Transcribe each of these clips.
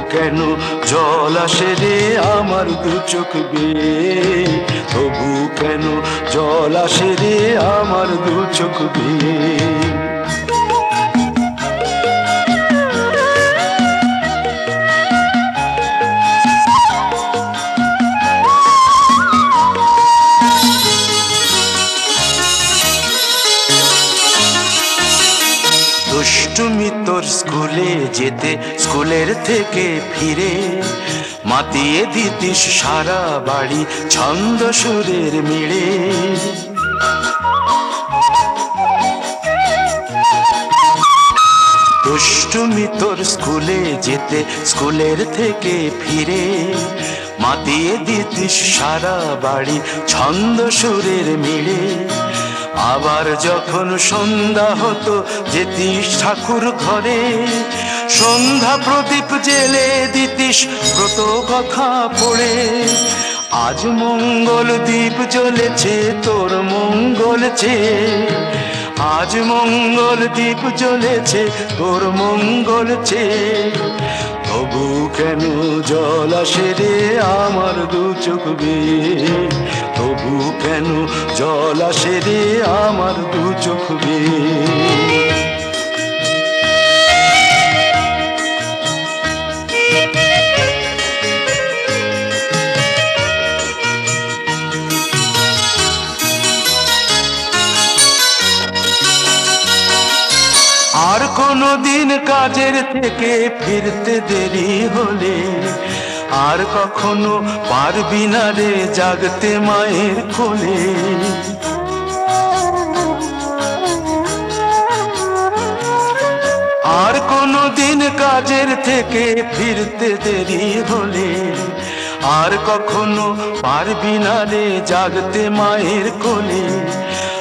কেন? জল আসে রে আমার দু চোখ বেয়ে। তবু কেন জল আসে রে আমার দু চোখ বেয়ে? দুষ্টুমি তোর স্কুলে যেতে স্কুলের থেকে ফিরে মাতিয়ে দিতিস সারা বাড়ি ছন্দ সুরের মিড়ে। দুষ্টুমি তোর স্কুলে যেতে, স্কুলের থেকে ফিরে মাতিয়ে দিতিস সারা বাড়ি ছন্দ সুরের মিড়ে। আবার যখন সন্ধ্যা হতো, যেতিস ঠাকুর ঘরে সন্ধ্যা প্রদীপ জেলে দিতিস, ব্রত কথা পড়ে। আজ মঙ্গল দ্বীপ জ্বলেছে, তোর মঙ্গল চেয়ে। আজ মঙ্গল দ্বীপ জ্বলেছে, তোর মঙ্গল চেয়ে। তবু কেন জল আসে রে আমার দু চোখ বেয়ে? তবু কেন জল আসে রে আমার দু চোখ বেয়ে? কাজের থেকে ফিরতে দেরি হলে আর কখনো পারবি না রে জাগতে মায়ের কোলে। আর কোনো দিন কাজের থেকে ফিরতে দেরি হলে আর কখনো পারবি না রে জাগতে মায়ের কোলে।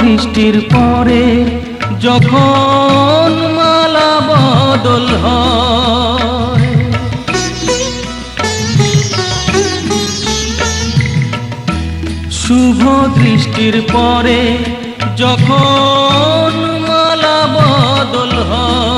দৃষ্টির পরে যখন মালা বদল শুভ দৃষ্টির পরে যখন মালা বদল হয়।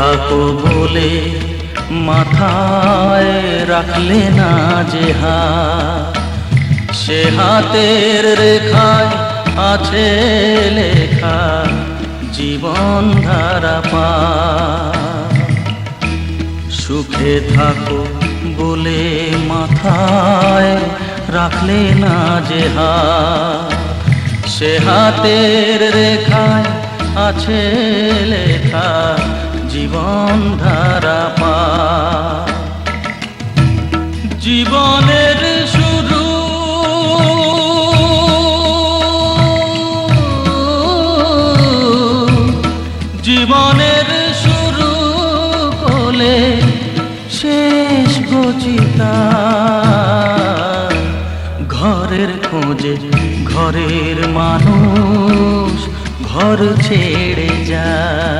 থাকো বলে মাথায় রাখলে না যে সে হাতের রেখায় আছে লেখা জীবন ধারা পা। সুখে থাকো বলে মাথায় রাখলে না যে সে হাতের রেখায় আছে লেখা জীবন ধারা পা জীবনের শুরু জীবনের শুরু কোলে শেষ গচিতা ঘরের খোঁজে ঘরের মানুষ ঘর ছেড়ে যায়।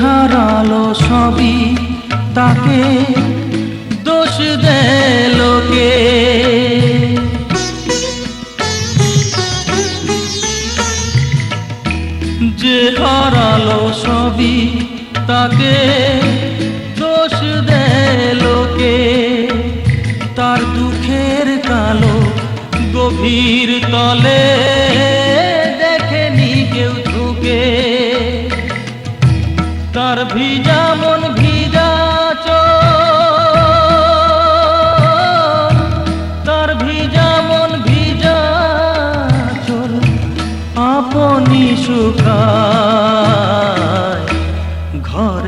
হারালো সবই তাকে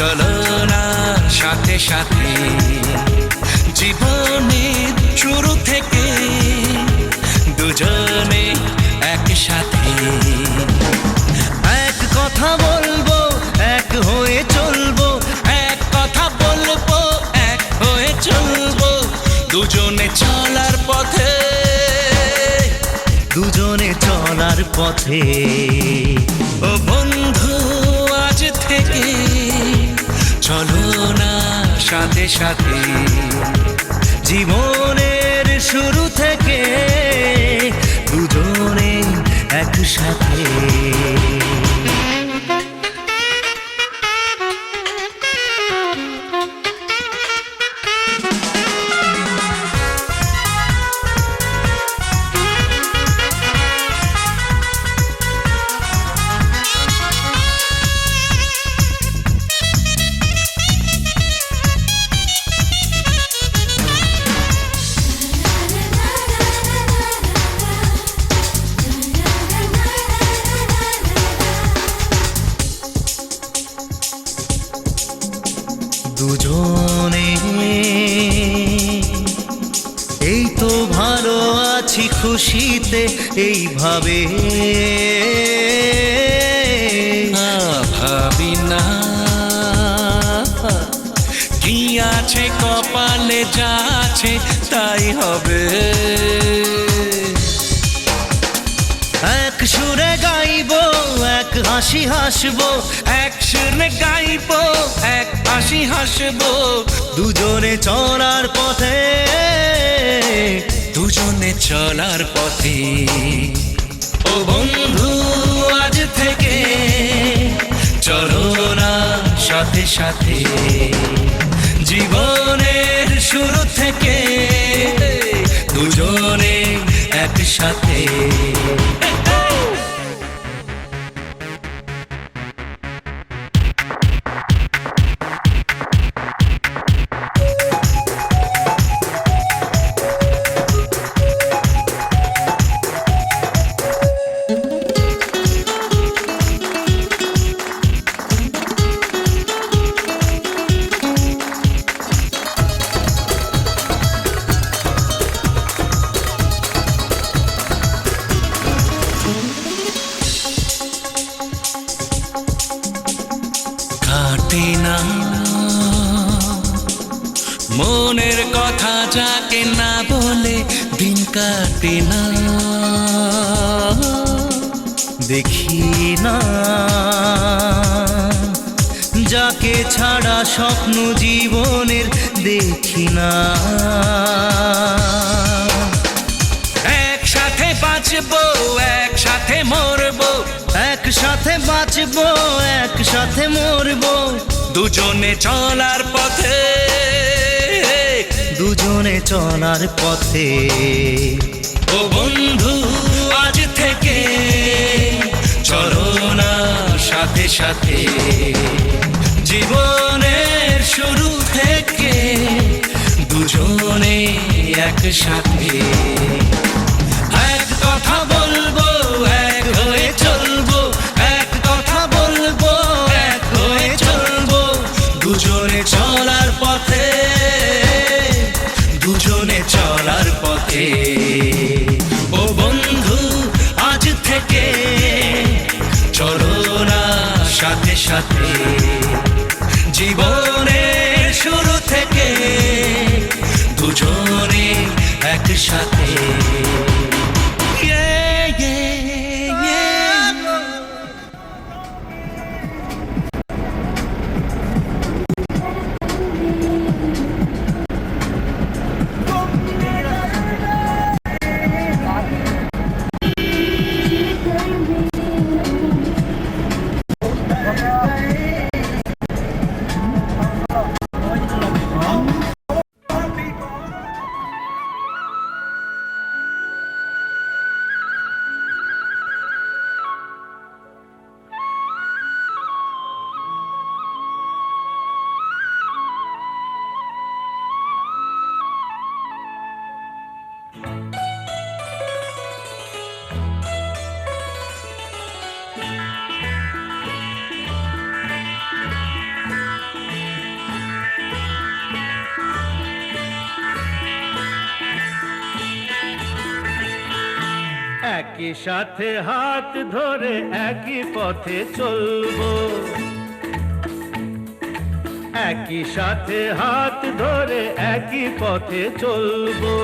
চলো না সাথে সাথে জীবনের শুরু থেকে দুজনে একসাথে। এক কথা বলব, এক হয়ে চলবো, এক কথা বলব, এক হয়ে চলবো। দুজনে চলার পথে, দুজনে চলার পথে। ও বন্ধু চলো না সাথে সাথে। জীবনের শুরু থেকে দুজনে একসাথে। এই তো ভালো আছি খুশিতে এইভাবে। ভাবি না। কি আছে কপালে যা আছে তাই হবে। এক সুরে গাইবো এক হাসি হাসবো সুরে গাইবো, এক হাসি হাসবো, দুজনে চলার পথে, দুজনে চলার পথে। ও বন্ধু, আজ থেকে চলো না সাথে সাথে। জীবনের শুরু থেকে দুজনে একসাথে। পারতি না। মনের কথা যাকে না বলে দিন কাটে না। দেখি না। যাকে ছাড়া স্বপ্ন জীবনের দেখি না। একসাথে বাঁচবো, একসাথে মরবো। একসাথে বাঁচবো, একসাথে মরবো। দুজনে চলার পথে, দুজনে চলার পথে। ও বন্ধু, আজ থেকে না সাথে সাথে। জীবনের শুরু থেকে দুজনে একসাথে। চলার পথে, দুজনে চলার পথে। ও বন্ধু, আজ থেকে চলো না সাথে সাথে। জীবনের শুরু থেকে দুজনে একসাথে। একই সাথে হাত ধরে একই পথে চলবো। একই সাথে হাত ধরে একই পথে চলবো।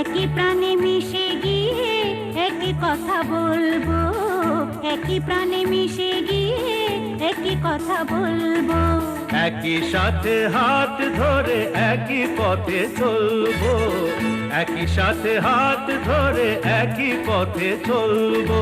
একই প্রাণে মিশে গিয়ে একই কথা বলব। একই প্রাণে মিশে গিয়ে একই কথা বলব। একই সাথে হাত ধরে একই পথে চলবো। একই সাথে হাত ধরে একই পথে চলবো।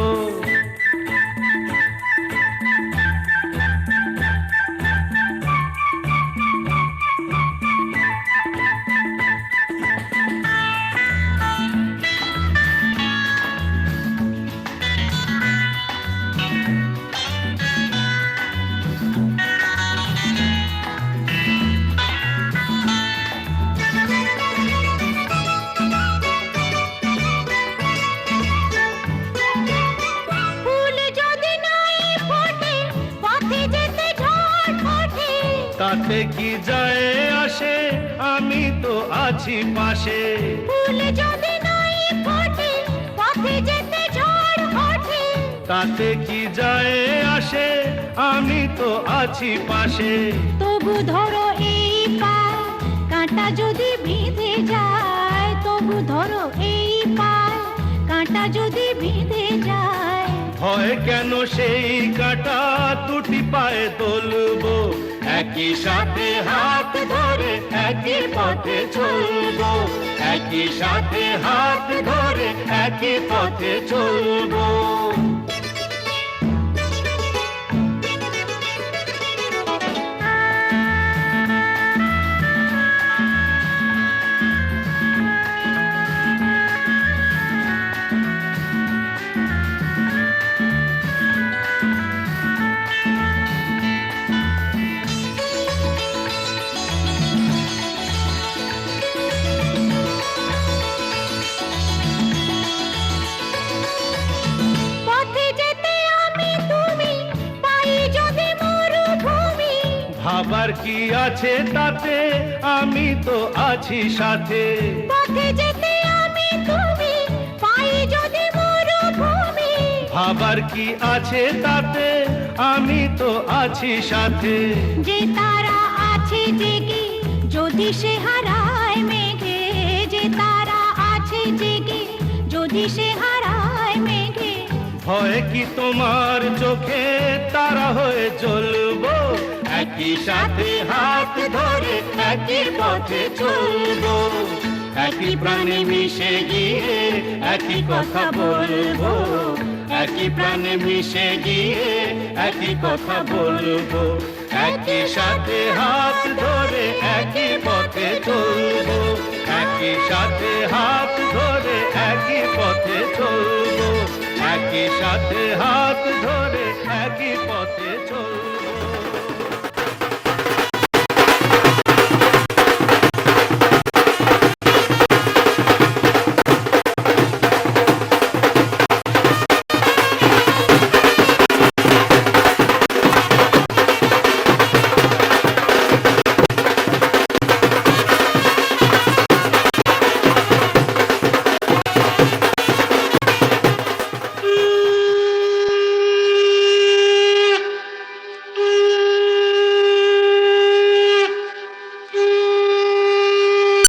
তাতে কি যায় আসে? আমি তো আছি পাশে। যদি নাই ফোটে পথে যেতে ঝড় ওঠে। তাতে কি যায় আসে? আমি তো আছি পাশে। তবু ধরো এই পা কাঁটা যদি বিঁধে যায় তবু ধরো এই পা কাঁটা যদি বিঁধে যায়। হয় কেন সেই কাঁটা দুটি পায়ে তুলবো? একই সাথে হাত ধরে একই পথে চলবো। একই সাথে হাত ধরে একই পথে চলবো। আছে তাতে আমি তো আছি সাথে। পথে যেতে আমি তুমি পাই যদি মরুভূমি। ভাবার কি আছে তাতে আমি তো আছি সাথে। যে তারা আছে জেগে যদি সে হারায় মেঘে। যে তারা আছে জেগে যদি সে হারায় মেঘে। ভয় কি তোমার চোখে তারা হয়ে চলবো? একই সাথে হাত ধরে একই পথে চলবো। একই প্রাণে মিশে গিয়ে একই কথা বলব। একই প্রাণে মিশে গিয়ে একই কথা বলব। একই সাথে হাত ধরে একই পথে চলবো। একই সাথে হাত ধরে একই পথে চলবো। একই সাথে হাত ধরে একই পথে চলবো।